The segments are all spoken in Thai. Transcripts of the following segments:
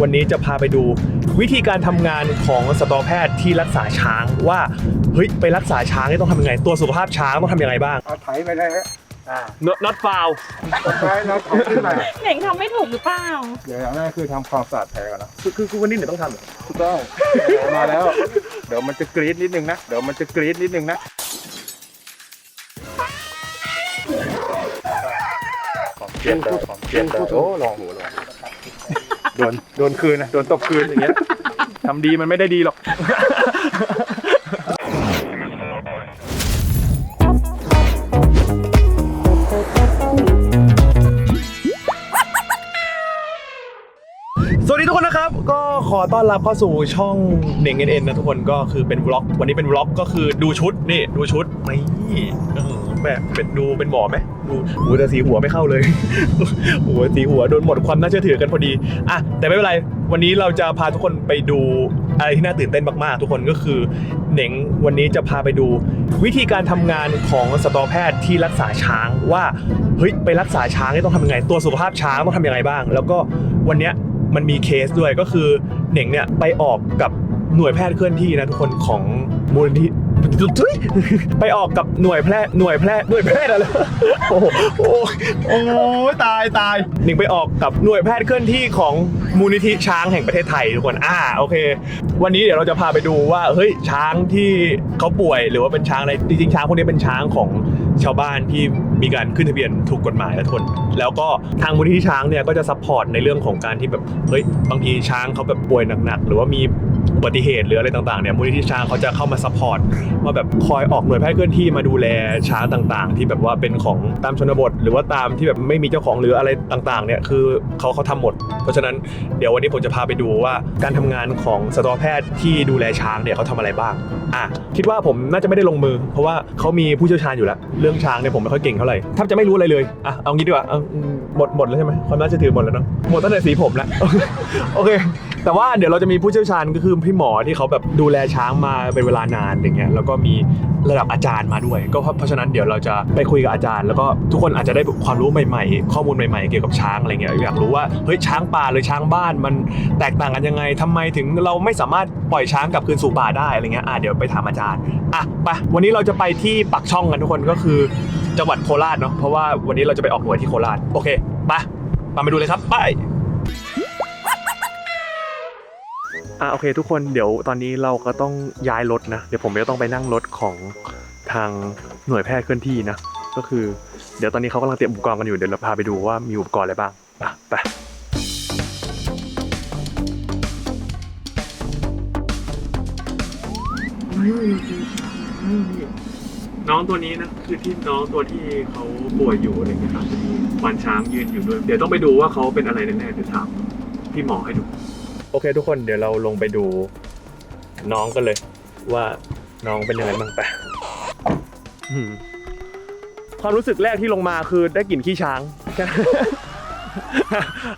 วันนี้จะพาไปดู วิธีการทำงานของสัตวแพทย์ที่รักษาช้างว่าเฮ้ยไปรักษาช้างนี่ต้องทำยังไง ตัวสุขภาพช้างต้องทำยังไงบ้างเอาไถไปเลยฮะอ่า not not foul ไว้แล้วเอาขึ้นมาเหน่งทำไม่ถูกหรือเปล่าเดี๋ยวอย่างแรกคือทำความสะอาดแผลก่อนนะคือคือคือวันนี้เนี่ยต้องทำเหรอถูกต้องเอามาแล้ว เดี๋ยวมันจะกรี๊ดนิดนึงนะเดี๋ยวมันจะกรี๊ดนิดนึงนะของเกียดเลยของเกียดเลยโอ้ลองหัวลอง โดนโดนคืนนะโดนตบคืนอย่างเงี้ยทำดีมันไม่ได้ดีหรอก สวัสดีทุกคนนะครับ ก็ขอต้อนรับเข้าสู่ช่องเน่งเอ็นเอ็นนะทุกคนก็คือเป็นวล็อก วันนี้เป็นวล็อกก็คือดูชุดนี่ดูชุดนี่เออแบบเป็นดูเป็นหมอไหม ดูหูแต่สีหัวไม่เข้าเลยหัวสีหัวโดนหมดความน่าเชื่อถือกันพอดีอะแต่ไม่เป็นไรวันนี้เราจะพาทุกคนไปดูอะไรที่น่าตื่นเต้นมากๆ ทุกคนก็คือเหน่งวันนี้จะพาไปดู วิธีการทำงานของสัตวแพทย์ที่รักษาช้างว่าเฮ้ยไปรักษาช้างนี่ต้องทำยังไง ตัวสุขภาพช้างต้องทำยังไงบ้าง แล้วก็วันนี้มันมีเคสด้วยก็คือเหน่งเนี่ยไปออกกับหน่วยแพทย์เคลื่อนที่นะทุกคนของมูลนิธิ ทุยไปออกกับหน่วยแพทย์หน่วยแพทย์หน่วยแพทย์อะไรโอ้โหโอ้โหโอ้โหตายตายหนิงไปออกกับหน่วยแพทย์เคลื่อนที่ของมูลนิธิช้างแห่งประเทศไทยทุกคนอ่าโอเค วันนี้เดี๋ยวเราจะพาไปดูว่าเฮ้ยช้างที่เขาป่วยหรือว่าเป็นช้างอะไรจริงๆช้างพวกนี้เป็นช้างของชาวบ้านที่มีการขึ้นทะเบียนถูกกฎหมายนะทุกคนแล้วก็ทางมูลนิธิช้างเนี่ยก็จะซัพพอร์ตในเรื่องของการที่แบบเฮ้ยบางทีช้างเขาแบบป่วยหนักๆหรือว่ามี อุบัติเหตุหรืออะไรต่างๆเนี่ยมูลนิธิช้างเขาจะเข้ามาซัพพอร์ตมาแบบคอยออกหน่วยแพทย์เคลื่อนที่มาดูแลช้างต่างๆ ที่แบบว่าเป็นของตามชนบท หรือว่าตามที่แบบไม่มีเจ้าของหรืออะไรต่างๆเนี่ยคือเขาเขาทำหมด เพราะฉะนั้นเดี๋ยววันนี้ผมจะพาไปดูว่าการทำงานของสัตวแพทย์ที่ดูแลช้างเนี่ยเขาทำอะไรบ้างอะคิดว่าผมน่าจะไม่ได้ลงมือ เพราะว่าเขามีผู้เชี่ยวชาญอยู่แล้ว เรื่องช้างเนี่ยผมไม่ค่อยเก่งเท่าไหร่แทบจะไม่รู้อะไรเลยอะเอางี้ดีกว่าเอาหมดหมดแล้วใช่ไหมความน่าเชื่อถือหมดแล้วเนาะหมดตั้งแต่สีผมแล้วโอเค แต่ว่าเดี๋ยวเราจะมีผู้เชี่ยวชาญก็คือพี่หมอที่เขาแบบดูแลช้างมาเป็นเวลานานอย่างเงี้ยแล้วก็มีระดับอาจารย์มาด้วย ก็เพราะฉะนั้นเดี๋ยวเราจะไปคุยกับอาจารย์ แล้วก็ทุกคนอาจจะได้ความรู้ใหม่ๆ ข้อมูลใหม่ๆ เกี่ยวกับช้างอะไรเงี้ยอยากรู้ว่าเฮ้ยช้างป่าหรือช้างบ้านมันแตกต่างกันยังไงทำไมถึงเราไม่สามารถปล่อยช้างกลับคืนสู่ป่าได้อะไรเงี้ยอะเดี๋ยวไปถามอาจารย์อะไปวันนี้เราจะไปที่ปักช่องกันทุกคนก็คือจังหวัดโคราชเนาะเพราะว่าวันนี้เราจะไปออกหน่วยที่โคราชโอเคไปมาไปดูเลยครับไป อะโอเคทุกคนเดี๋ยวตอนนี้เราก็ต้องย้ายรถนะ เดี๋ยวผมจะต้องไปนั่งรถของทางหน่วยแพทย์เคลื่อนที่นะ ก็คือเดี๋ยวตอนนี้เขากำลังเตรียมอุปกรณ์กันอยู่เดี๋ยวเราพาไปดูว่ามีอุปกรณ์อะไรบ้างอะไปน้องตัวนี้นะคือที่น้องตัวที่เขาป่วยอยู่อะไรเงี้ยครับที่ควานช้างยืนอยู่ด้วย เดี๋ยวต้องไปดูว่าเขาเป็นอะไรแน่ๆเดี๋ยวถามพี่หมอให้ดู โอเค ทุกคนเดี๋ยวเราลงไปดู น้องกันเลย ว่าน้องเป็นยังไงบ้างไปความรู้สึกแรกที่ลงมาคือได้กลิ่นขี้ช้าง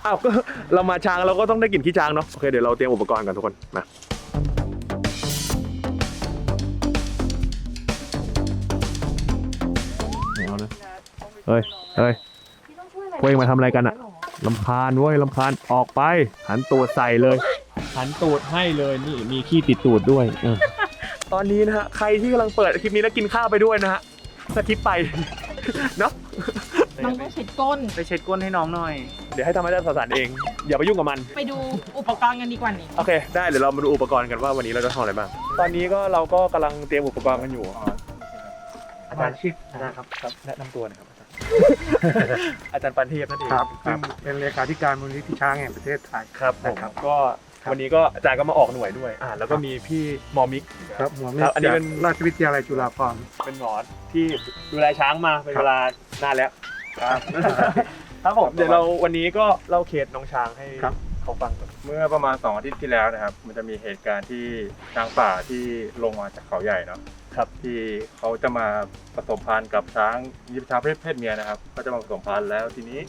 อ้าวก็เรามาช้างเราก็ต้องได้กลิ่นขี้ช้างเนาะโอเคเดี๋ยวเราเตรียมอุปกรณ์กันทุกคนมาเอานะเฮ้ยเฮ้ยพวกเองมาทำอะไรกันอะ ลำคาญเว้ยลำคาญออกไป หันตูดใส่เลย หันตูดให้เลยนี่มีขี้ติดตูดด้วยเออตอนนี้นะฮะใครที่กำลังเปิดคลิปนี้แล้วกินข้าวไปด้วยนะฮะสกิปไป เนาะน้องต้องเช็ดก้น ไปเช็ดก้นให้น้องหน่อย เดี๋ยวให้ธรรมชาติสสารเอง อย่าไปยุ่งกับมัน ไปดูอุปกรณ์กันดีกว่านี่โอเค ได้เดี๋ยวเรามาดูอุปกรณ์กันว่าวันนี้เราจะทำอะไรบ้าง ตอนนี้ก็เราก็กำลังเตรียมอุปกรณ์กันอยู่อาจารย์ชิดนะครับครับแนะนำตัวหนะครับ อาจารย์อาจารย์ปันเทพนั่นเองครับคซึ่รับงเป็นเลขาธิการมูลนิธิช้างแห่งประเทศไทยครับผมนะครับก็วันนี้ก็อาจารย์ก็มาออกหน่วยด้วยอ่าแล้วก็มีพี่หมอมิกครับหมอครับอันนี้จากเป็นราชวิทยาลัยจุฬาภรณ์เป็นหมอที่ดูแลช้างมาเป็นเวลานานแล้วครับครับผมเดี๋ยวเราวันนี้ก็เล่าเคสน้องช้างให้ครับเขาฟังก่อนเมื่อประมาณ2อาทิตย์ที่แล้วนะครับ มันจะมีเหตุการณ์ที่ช้างป่าที่ลงมาจากเขาใหญ่เนาะ ครับที่เขาจะมาผสมพันธุ์กับช้างยิบช้างเพศเพศเมียนะครับก็จะมาผสมพันธุ์แล้วทีนี้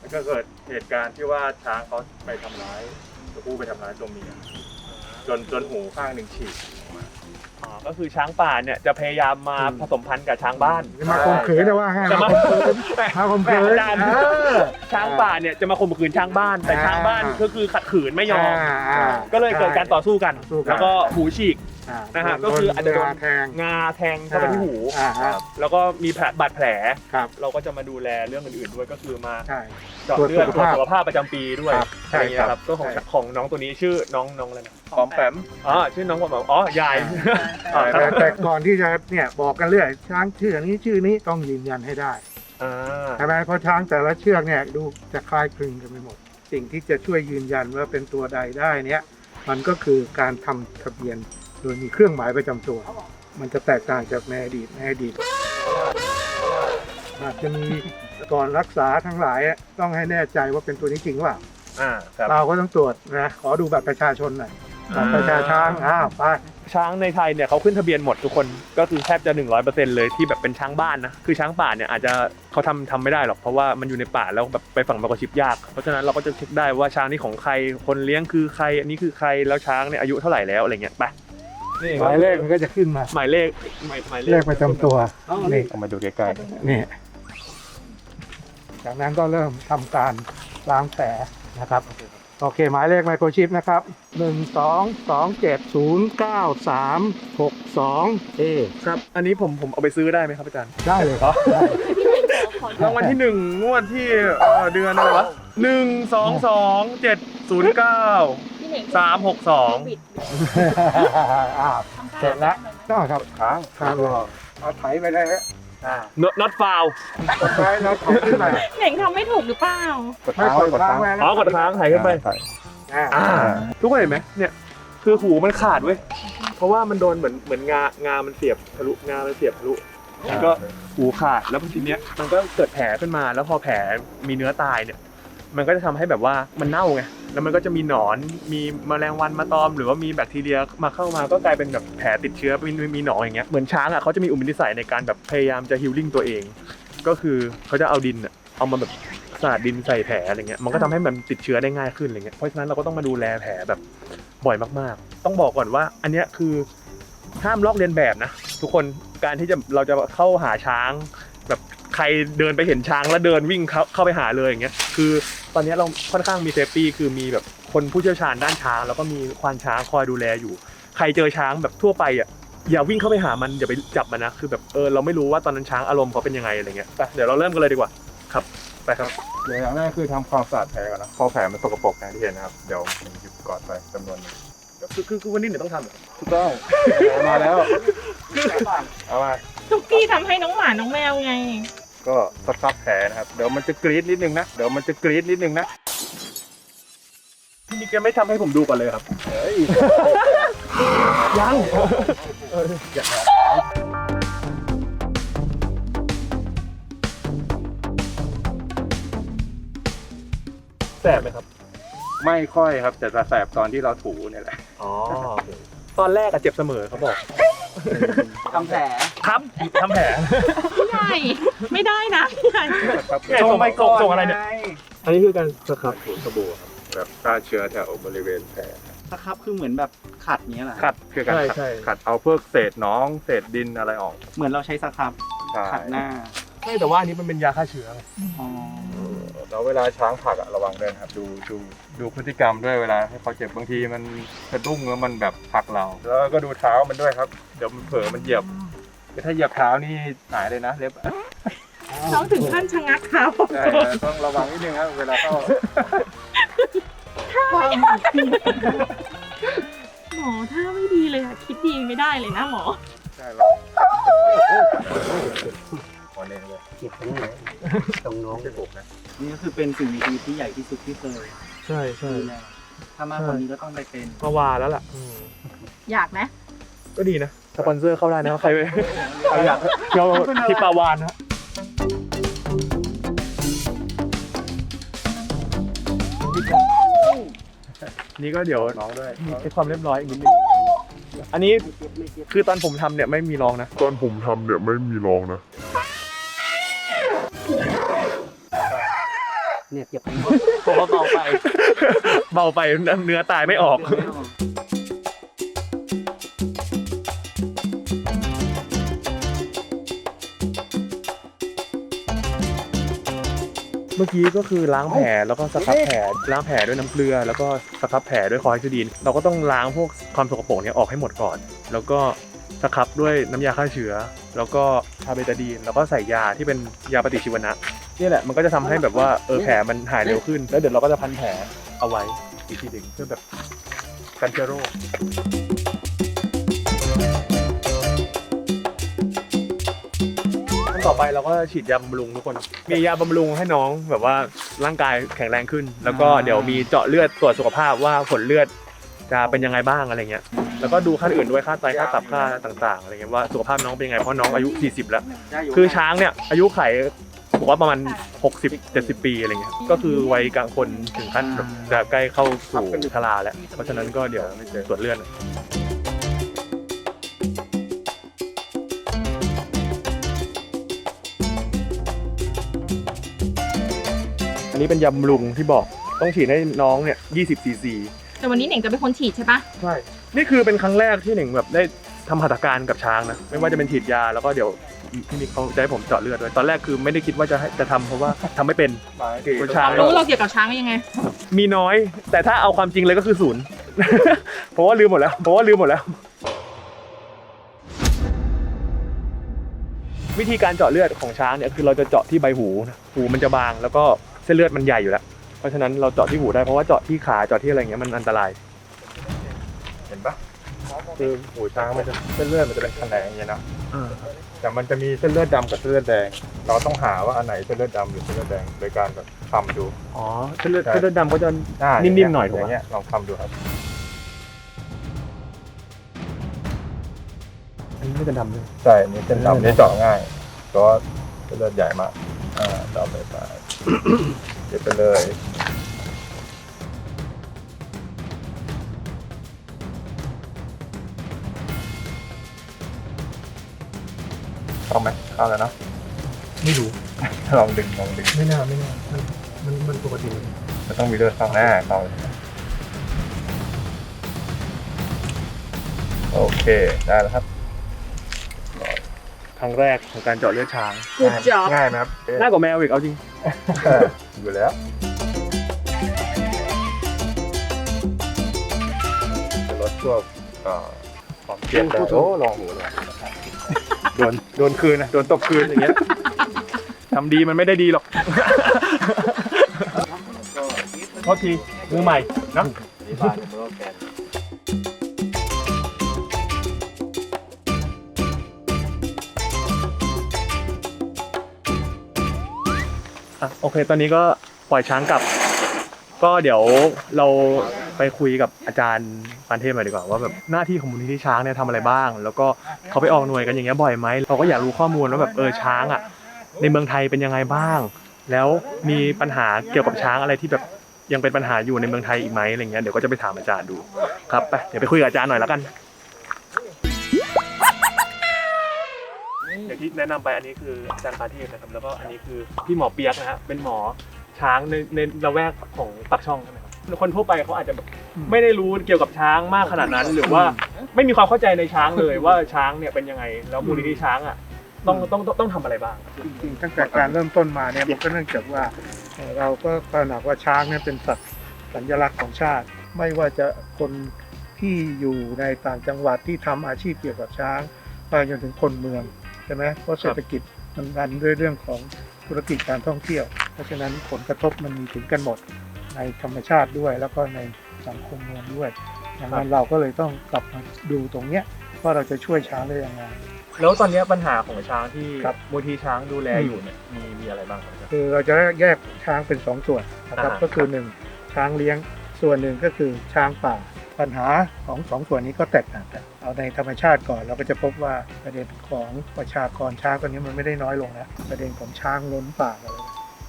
มันก็เกิดเหตุการณ์ที่ว่าช้างเขาไปทำร้ายตัวผู้ไปทำร้ายตัวเมียจนจนหูข้างหนึ่งฉีกออกมาอ๋อก็คือช้างป่าเนี่ยจะพยายามมาผสมพันธุ์กับช้างบ้านมาข่มขืนนะว่าให้จะมามาข่มขืนอาจารย์เออช้างป่าเนี่ยจะมาข่มขืนช้างบ้านแต่อ่าช้างบ้านก็คือขัดขืนไม่ยอมอ่าก็เลยเกิดการต่อสู้กัน สู้กัน แล้วก็หูฉีก อ่านะฮะก็คืออาจจะโดนแทง งาแทงเข้าไปที่หูอ่าฮะ แล้วก็มีแผลบาดแผล ครับ เราก็จะมาดูแลเรื่องอื่นๆด้วยก็คือมาใช่ เจาะเลือดตรวจสุขภาพตรวจสุขภาพประจำปีด้วยครับอะไรอย่างเงี้ยใช่คครัรับบก็ของใช่ ของน้องตัวนี้ชื่อน้องน้องอะไรนะหอมแปม อ๋อชื่อน้องบอกอ๋อยายอ๋อคแต่รับแต่ก่อนที่จะเนี่ยบอกกันเรื่อยช้างชื่อนี้ชื่อนี้ต้องยืนยันให้ได้อ่าใช่ไหมเพราะช้างแต่ละเชือกเนี่ยดูจะคล้ายคลึงกันไปหมด สิ่งที่จะช่วยยืนยันว่าเป็นตัวใดได้เนี่ยมันก็คือการทำทะเบียน โดยมีเครื่องหมายประจำตัว มันจะแตกต่างจากในอดีตในอดีตอาจจะมีก่อนรักษาทั้งหลายอะต้องให้แน่ใจว่าเป็นตัวนี้จริงหรือเปล่าอ่าครับ เราก็ต้องตรวจนะขอดูบัตรประชาชนหน่อยบัตรประชาช้างอ้าวไป ช้างในไทยเนี่ยเขาขึ้นทะเบียนหมดทุกคนก็คือแทบจะ 100%เลยที่แบบเป็นช้างบ้านนะคือช้างป่าเนี่ยอาจจะเขาทำทำไม่ได้หรอกเพราะว่ามันอยู่ในป่าแล้วแบบไปฝั่งมากชิปยาก เพราะฉะนั้นเราก็จะเช็คได้ว่าช้างนี่ของใครคนเลี้ยงคือใครอันนี้คือใครแล้วช้างเนี่ยอายุเท่าไหร่แล้วอะไรเงี้ยไป นี่หมายเลขมันก็จะขึ้นมา หมายเลขหมายหมายเลเลขขประจำตัวนี่เอามาดูใกล้นี่จากนั้นก็เริ่มทำการล้างแผลนะครับ โอเค หมายเลขไมโครชิปนะครับ 1 2 2 7 0 9 3 6 2 A ครับ อันนี้ผมผมเอาไปซื้อได้ไหมครับอาจารย์ได้เลยครับได้รางวัลที่หนึ่งงวดที่เอ่อเดือนอะไรวะหนึ่งสองสองเจ็ดศูนย์เก้า สามหกสองอ่าเสร็จแล้วก็ครับๆค้างครับเอาไถไปเลยฮะอ่าน็อตฟาวไถแล้วถขึ้นไปเหน่งทำไม่ถูกหรือเปล่า กดค้างไว้กดค้างไว้นะอ๋อกดค้างถ่ายขึ้นไปอ่าอ่าทุกคนเห็นไหมเนี่ยคือหูมันขาดเว้ยเพราะว่ามันโดนเหมือนเหมือนงางามันเสียบทะลุงามันเสียบทะลุแล้วก็หูขาดแล้วทีเนี้ยมันก็เกิดแผลขึ้นมาแล้วพอแผลมีเนื้อตายเนี่ย มันก็จะทำให้แบบว่ามันเน่าไงแล้วมันก็จะมีหนอนมีแมลงวันมาตอม หรือว่ามีแบคทีเรียมาเข้ามาก็กลายเป็นแบบแผลติดเชื้อมีมีหนองอย่างเงี้ยเหมือนช้างอะเขาจะมีอุปนิสัยในการแบบพยายามจะฮิลลิ่งตัวเอง ก็คือเขาจะเอาดินอะเอามาแบบสาดดินใส่แผลอะไรเงี้ยมันก็ทำให้มันติดเชื้อได้ง่ายขึ้นอะไรเงี้ยเพราะฉะนั้นเราก็ต้องมาดูแลแผลแบบบ่อยมากๆ ต้องบอกก่อนว่า อันเนี้ยคือห้ามลอกเลียนแบบนะทุกคนการที่จะเราจะเข้าหาช้าง ใครเดินไปเห็นช้างแล้วเดินวิ่งเข้าเข้าไปหาเลยอย่างเงี้ยคือตอนเนี้ยเราค่อนข้างมีเซฟตี้คือมีแบบคนผู้เชี่ยวชาญด้านช้าง แล้วก็มีควานช้างคอยดูแลอยู่ ใครเจอช้างแบบทั่วไปอะอย่าวิ่งเข้าไปหามันอย่าไปจับมันนะคือแบบเออเราไม่รู้ว่าตอนนั้นช้างอารมณ์เขาเป็นยังไงอะไรเงี้ยไปเดี๋ยวเราเริ่มกันเลยดีกว่าครับไปครับเดี๋ยวอย่างแรกคือทำความสะอาดแผลก่อนนะเพราะแผลมันสกปรกอย่างที่เห็นนะครับเดี๋ยวผมหยิบกอดไปจำนวนหนึงคือคือคือวันนี้เดี๋ยวต้องทำเหรอถูกต้องเอามาแล้วเอามาทุกกี้ทำให้น้องหมาน้องแมวไง ก็ซับๆแผลนะครับเดี๋ยวมันจะกรี๊ดนิดนึงนะเดี๋ยวมันจะกรี๊ดนิดนึงนะพี่นิกแกไม่ทำให้ผมดูก่อนเลยครับยังแสบไหมครับ ไม่ค่อยครับ แต่จะแสบตอนที่เราถูเนี่ยแหละอ๋อตอนแรกอะเจ็บเสมอเขาบอก ทำแผล ครับทำแผลพี่ใหญ่ไม่ได้นะพี่ใหญ่ส่งไปส่งส่งอะไรเนี่ยอันนี้คือการสครับถูสบู่ครับแบบฆ่าเชื้อแถวบริเวณแผลสครับคือเหมือนแบบขัดเนี้ยแหละขัดคือการใช่ขัดใช่ขัดเอาพวกเศษหน้อง เศษดินอะไรออก เหมือนเราใช้สครับใช่ขัดหน้าใช่แต่ว่าอันนี้มันเป็นยาฆ่าเชื้อไงอ๋อแล้วเวลาช้างผลักอะระวังด้วยนะครับดูดูดูพฤติกรรมด้วยเวลาให้เขาเจ็บบางทีมันสะดุ้งแล้วมันแบบผลักเรา แล้วก็ดูเท้ามันด้วยครับ เดี๋ยวมันเผลอมันเหยียบ ถ้าเหยียบเท้านี่หายเลยนะเล็บน้องถึงขั้นชะงักเขาใช่ต้องระวังนิดนึงครับเวลาเข้าหมอถ้าไม่ดีเลยอะคิดดีไม่ได้เลยนะหมอ ใช่ครับวันนี้เลยเก็บตรงไหนตรงน้องไม่ถูกนะนี่ก็คือเป็นสิ่งมีชีวิตที่ใหญ่ที่สุดที่เคยใช่ใช่ดูแลถ้ามากกว่านี้ก็ต้องไปเป็นมาวาแล้วล่ะ อยากนะก็ดีนะ สปอนเซอร์เข้าได้นะใครใครอยากเราทิปปาวานนะนี่ก็เดี๋ยวน้องด้วยมีเช็คความเรียบร้อยอีกนิดนึงอันนี้คือตอนผมทำเนี่ยไม่มีรองนะ ตอนผมทำเนี่ยไม่มีรองนะ เนี่ยเก็บผมว่าเบาไป เบาไปเนื้อตายไม่ออก เมื่อกี้ก็คือล้างแผลแล้วก็สครับแผลล้างแผลด้วยน้ำเกลือ แล้วก็สครับแผลด้วยคอร์ซิดีน เราก็ต้องล้างพวกความสกปรกเนี้ออกให้หมดก่อน แล้วก็สครับด้วยน้ำยาฆ่าเชื้อ แล้วก็ทาเบตาดีน แล้วก็ใส่ยาที่เป็นยาปฏิชีวนะนี่แหละมันก็จะทำให้แบบว่าเออแผลมันหายเร็วขึ้น แล้วเดี๋ยวเราก็จะพันแผลเอาไว้อีกทีหนึ่งเพื่อแบบกันเชื้อโรค ต่อไปเราก็ฉีดยาบำรุงทุกคน มียาบำรุงให้น้องแบบว่าร่างกายแข็งแรงขึ้น แล้วก็เดี๋ยวมีเจาะเลือดตรวจสุขภาพว่าผลเลือดจะเป็นยังไงบ้างอะไรเงี้ย แล้วก็ดูค่าอื่นด้วยค่าไตค่าตับค่าต่างๆอะไรเงี้ยว่าสุขภาพน้องเป็นยังไงเพราะน้องอายุ 40 แล้ว คือช้างเนี่ยอายุไขบอกว่าประมาณ 60 70 ปีอะไรเงี้ย ก็คือวัยกลางคนถึงขั้นแบบจะใกล้เข้าสู่ชราแล้ว เพราะฉะนั้นก็เดี๋ยวตรวจเลือด อันนี้เป็นยาบำรุงที่บอกต้องฉีดให้น้องเนี่ย20ซีซีแต่วันนี้เหน่งจะเป็นคนฉีดใช่ปะใช่ นี่คือเป็นครั้งแรกที่หนึ่งแบบได้ทำหัตถการกับช้างนะ ไม่ว่าจะเป็นฉีดยาแล้วก็เดี๋ยวพี่มิกเขาจะให้ผมเจาะเลือดด้วย ตอนแรกคือไม่ได้คิดว่าจะให้จะทำเพราะว่าทำไม่เป็นเป็นช้างรู้เราเกี่ยวกับช้างยังไง มีน้อย แต่ถ้าเอาความจริงเลยก็คือศูนย์เพราะว่าลืมหมดแล้วเพราะว่าลืมหมดแล้ว วิธีการเจาะเลือดของช้างเนี่ยคือเราจะเจาะที่ใบหูนะหูมันจะบางแล้วก็ เส้นเลือดมันใหญ่อยู่แล้ว เพราะฉะนั้นเราเจาะที่หูได้เพราะว่าเจาะที่ขาเจาะที่อะไรอย่างเงี้ยมันอันตราย เห็นปะคือหูช้างมันจะเส้นเลือดมันจะเป็นแขนงอย่างเงี้ยเนาะแต่มันจะมีเส้นเลือดดำกับเส้นเลือดแดง เราต้องหาว่าอันไหนเส้นเลือดดำหรือเส้นเลือดแดงโดยการแบบทำดูอ๋อเส้นเลือดใช่เส้นเลือดดำก็จะอ่านิ่มๆหน่อยถูกอไหมย่างเงี้ยลองทำดูครับอันนี้ไม่จะดำเลยใช่อันนี่เส้นดำนี่เจาะง่ายเพราะว่าเส้นเลือดใหญ่มากอ่าเจาะไปไป เก็บไปเลยเข้าไหมเข้าแล้วเนอะไม่รู้ ลองดึงลองดึงไม่น่าไม่น่ามันมันมันปกติมันต้องมีเลือดเข้าหน้าเข้าเลยโอเคได้แล้วครับครั้งแรกของการเจาะเลือดช้าง Good job ง่ายไหมครับเอ๊ะ ง่ายกว่าแมวอีกเอาจริง อยู่แล้วจะลดพวกเอ่อความเครียดได้โอ้ลองหูเลยโดนโดนคืนนะโดนตบคืนอย่างเงี้ยทำดีมันไม่ได้ดีหรอกโทษทีมือใหม่เนอะ อะโอเค ตอนนี้ก็ปล่อยช้างกลับ ก็เดี๋ยวเราไปคุยกับอาจารย์ปานเทพหน่อยดีกว่าว่าแบบหน้าที่ของมูลนิธิช้างเนี่ยทำอะไรบ้าง แล้วก็เขาไปออกหน่วยกันอย่างเงี้ยบ่อยไหมเราก็อยากรู้ข้อมูลว่าแบบเออช้างอะในเมืองไทยเป็นยังไงบ้าง แล้วมีปัญหาเกี่ยวกับช้างอะไรที่แบบยังเป็นปัญหาอยู่ในเมืองไทยอีกไหมอะไรเงี้ยเดี๋ยวก็จะไปถามอาจารย์ดูครับไปเดี๋ยวไปคุยกับอาจารย์หน่อยแล้วกัน อย่างที่แนะนำไปอันนี้คืออาจารย์ปาเทพนะครับแล้วก็อันนี้คือพี่หมอเปียกนะฮะเป็นหมอช้างในในละแวกของปากช่องใช่ไหมครับคนทั่วไปเขาอาจจะแบบไม่ได้รู้เกี่ยวกับช้างมากขนาดนั้น หรือว่าไม่มีความเข้าใจในช้างเลยว่าช้างเนี่ยเป็นยังไงแล้วมูลนิธิช้างอะต้องต้องต้องต้องทำอะไรบ้าง จริงๆตั้งแต่การเริ่มต้นมาเนี่ยมันก็เนื่องจากว่าเอ่อเราก็ตระหนักว่าช้างเนี่ยเป็นสัตว์สัญลักษณ์ของชาติ ไม่ว่าจะคนที่อยู่ในต่างจังหวัดที่ทำอาชีพเกี่ยวกับช้าง ไปจนถึงคนเมือง ใช่ไหมเพราะเศรษฐกิจมันดันด้วยเรื่องของธุรกิจการท่องเที่ยว เพราะฉะนั้นผลกระทบมันมีถึงกันหมดในธรรมชาติด้วย แล้วก็ในสังคมเมืองด้วยดังนั้นเราก็เลยต้องกลับมาดูตรงเนี้ยว่าเราจะช่วยช้างได้ยังไงแล้วตอนนี้ปัญหาของช้างที่ครับมูลที่ช้างดูแลอยู่เนี่ยมีมีอะไรบ้างครับอาจารย์คือเราจะแยกช้างเป็นสองส่วนนะครับอ่าก็คือหนึ่งช้างเลี้ยงส่วนหนึ่งก็คือช้างป่า ปัญหาของสองส่วนนี้ก็แตกต่างกัน เอาในธรรมชาติก่อนเราก็จะพบว่าประเด็นของประชากรช้างตอนนี้มันไม่ได้น้อยลงนะประเด็นของช้างล้นป่าอะไร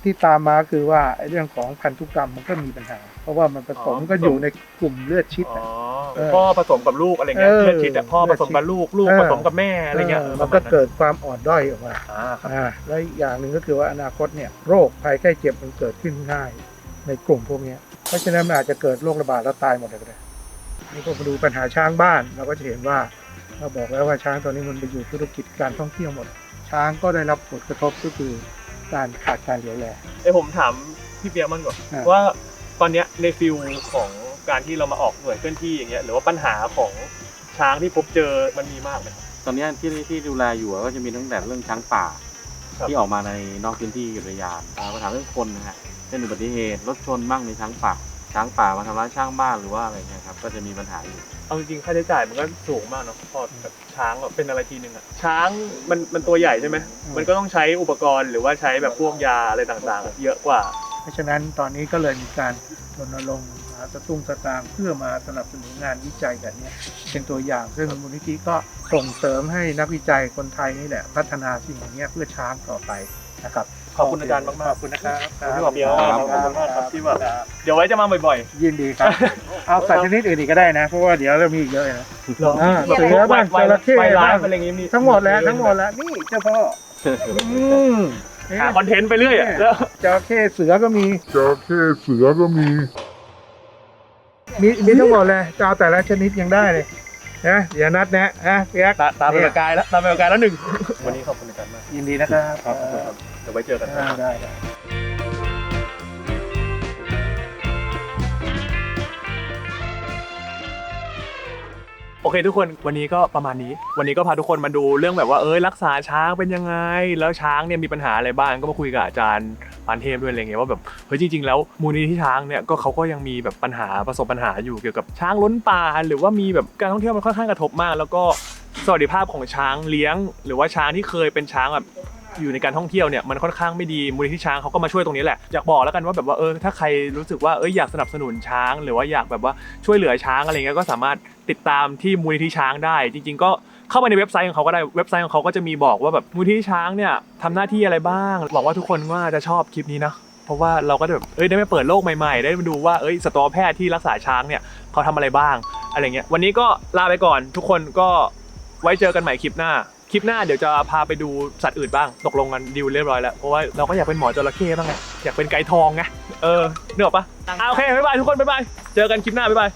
ที่ตามมาคือว่าไอ้เรื่องของพันธุกรรมมันก็มีปัญหา เพราะว่ามันผสมก็อยู่ในกลุ่มเลือดชิดอ๋ออะเออพ่อผสมกับลูกอะไรเงี้ยเออเลือดชิดอะพ่อผสมกับลูกลูกเออผสมกับแม่อะไรเงี้ยเออออมันก็ประาณเกิดความอ่อนด้อยออกมาอ่าครับอ่าและอีกอย่างหนึ่งก็คือว่าอนาคตเนี่ยโรคภัยไข้เจ็บมันเกิดขึ้นง่ายในกลุ่มพวกเนี้ยเพราะฉะนั้นมันอาจจะเกิดโรคระบาดแล้วตายหมดเลยก็ได้ นี่ก็มาดูปัญหาช้างบ้าน เราก็จะเห็นว่าเราบอกแล้วว่าช้างตอนนี้มันไปอยู่ธุรกิจการท่องเที่ยวหมด ช้างก็ได้รับผลกระทบก็คือการขาดการเหลียวแลเอ้ยผมถามพี่เปียกมันก่อนอ่าว่าตอนเนี้ยในฟิลของการที่เรามาออกหน่วยเคลื่อนที่อย่างเงี้ยหรือว่าปัญหาของช้างที่พบเจอมันมีมากไหมครับตอนเนี้ยที่ที่ดูแลอยู่อะก็จะมีตั้งแต่เรื่องช้างป่าครับที่ออกมาในนอกพื้นที่อุทยานอ่าปัญหาเรื่องคนนะฮะเช่นอุบัติเหตุรถชนบ้างในช้างป่า ช้างป่ามาทำร้ายช้างบ้านหรือว่าอะไรเงี้ยครับก็จะมีปัญหาอยู่ เอาจริงๆค่าใช้จ่ายมันก็สูงมากเนาะพอแบบช้างแบบเป็นอะไรทีนึงอะช้างมันมันตัวใหญ่ใช่ไหมมันก็ต้องใช้อุปกรณ์หรือว่าใช้แบบพวกยาอะไรต่างๆ เยอะกว่า เพราะฉะนั้นตอนนี้ก็เลยมีการรณรงค์หาสตุ้งสตางค์เพื่อมาสนับสนุนงานวิจัยแบบเนี้ยเป็นตัวอย่างซึ่งมูลนิธิก็ส่งเสริมให้นักวิจัยคนไทยนี่แหละพัฒนาสิ่งอย่างเงี้ยเพื่อช้างต่อไปนะครับ ขอบคุณอาจารย์มากๆขอบคุณนะครับพี่บอกเปียกมากครับขอบคุณมากครับที่แบบเดี๋ยวไว้จะมาบ่อยยินดีครับ เอาสัตว์ชนิดอื่นอีกก็ได้นะ เพราะว่าเดี๋ยวเรามีอีกเยอะเลยนะๆเหรออ่าแบบเสือบ้างไวจระเข้ไวไลบ้างฟ์อะไรอย่างงี้มีทั้งหมดแล้วทั้งหมดแล้วนี่เจ้าพ่ออืมนี่หาคอนเทนต์ไปเรื่อยอะแล้ว จระเข้เสือก็มี จระเข้เสือก็มี มีมีทั้งหมดเลยจะเอาแต่ละชนิดยังได้เลยนะเดี๋ยวนัดแนะนะเปียกตาตามเป็นประกายแล้วตามเป็นประกายแล้วหนึ่งวันนี้ขอบคุณอาจารย์มากยินดีนะครับ ครับครับเดี๋ยวไว้เจอกันได้ได้ได้โอเคทุกคนวันนี้ก็ประมาณนี้ วันนี้ก็พาทุกคนมาดูเรื่องแบบว่าเอ้ยรักษาช้างเป็นยังไง แล้วช้างเนี่ยมีปัญหาอะไรบ้างก็มาคุยกับอาจารย์ปานเทพด้วยอะไรเงี้ยว่าแบบเฮ้ยจริงๆแล้วมูลนิธิช้างเนี่ยก็เขาก็ยังมีแบบปัญหาประสบปัญหาอยู่เกี่ยวกับช้างล้นป่าหรือว่ามีแบบการท่องเที่ยวมันค่อนข้างกระทบมาก แล้วก็สวัสดิภาพของช้างเลี้ยง หรือว่าช้างที่เคยเป็นช้างแบบ อยู่ในการท่องเที่ยวเนี่ยมันค่อนข้างไม่ดีมูลนิธิช้างเขาก็มาช่วยตรงนี้แหละอยากบอกแล้วกันว่าแบบว่าเออถ้าใครรู้สึกว่าเอออยากสนับสนุนช้าง หรือว่าอยากแบบว่าช่วยเหลือช้างอะไรเงี้ยก็สามารถติดตามที่มูลนิธิช้างได้ จริง ๆ ก็เข้าไปในเว็บไซต์ของเขาก็ได้เว็บไซต์ของเขาก็จะมีบอกว่าแบบมูลนิธิช้างเนี่ยทำหน้าที่อะไรบ้างหวังว่าทุกคนว่าจะชอบคลิปนี้นะเพราะว่าเราก็แบบเอ้ยได้ไปเปิดโลกใหม่ๆ ได้มาดูว่าเอ้ยสัตวแพทย์ที่รักษาช้างเนี่ยเขาทำอะไรบ้างอะไรเงี้ยวันนี้ก็ลาไปก่อนทุกคนก็ไว้เจอกันใหม่คลิปหน้า คลิปหน้าเดี๋ยวจะพาไปดูสัตว์อื่นบ้าง ตกลงกันดีลเรียบร้อยแล้ว เพราะว่าเราก็อยากเป็นหมอจระเข้บ้างไง อยากเป็นไก่ทองไง เออเนื้ออกปะอะโอเค บ๊ายบายทุกคน บ๊ายบาย เจอกันคลิปหน้า บ๊ายบาย